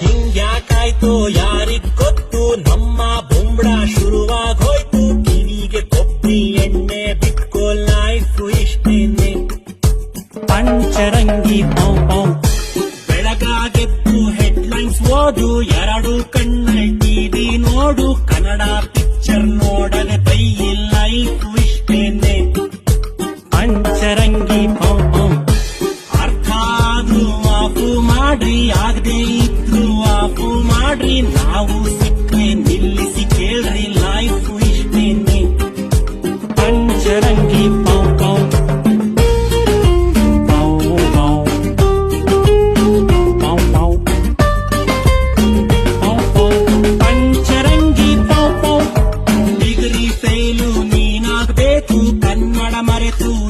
ಹಿಂಗ್ಯಾಕಾಯ್ತು ಯಾರಿಗ್ ಗೊತ್ತು? ನಮ್ಮ ಬೊಂಬಡ ಶುರುವಾಗೋಯ್ತು ಕಿವಿಗೆ ಕೊಬ್ಬರಿ ಎಣ್ಣೆ ಬಿಟ್ಕೋ ಲೈಫ್ ಇಷ್ಟೇನೆ. ಪಂಚರಂಗಿ ಪೌ ಪೌ ಬೆಳಗಾಗೆದ್ದು ಹೆಡ್ಲೈನ್ಸ್ ಓದು. ಎರಡು ಕಣ್ಣಲ್ ಟಿವಿ ನೋಡು. ಕನ್ನಡ ಪಿಕ್ಚರ್ ನೋಡದೆ ಬೈ ಲೈಫ್ ಇಷ್ಟೇನೆ. ಪಂಚರಂಗಿ ಪೌ ಪೌ ಅರ್ಥ ಆದ್ರೂ ಆಫು ಮಾಡಿ ಆಗದೆ ಸಾವು ಸಿಕ್ಕರೆ ನಿಲ್ಲಿಸಿ ಕೇಳ್ರಿ ಲೈಫ್ ಇಷ್ಟೇನೆ. ಪಂಚರಂಗಿ ಪಾವ್ ಪಾವ್. ಪಾವ್ ಪಾವ್. ಪಾವ್ ಪಾವ್. ಪಾವ್ ಪಾವ್. ಪಂಚರಂಗಿ ಪಾವ್ ಪಾವ್. ಡಿಗ್ರಿ ಫೇಲು ನೀನಾಗಬೇಕು, ಕನ್ನಡ ಮರೆತು.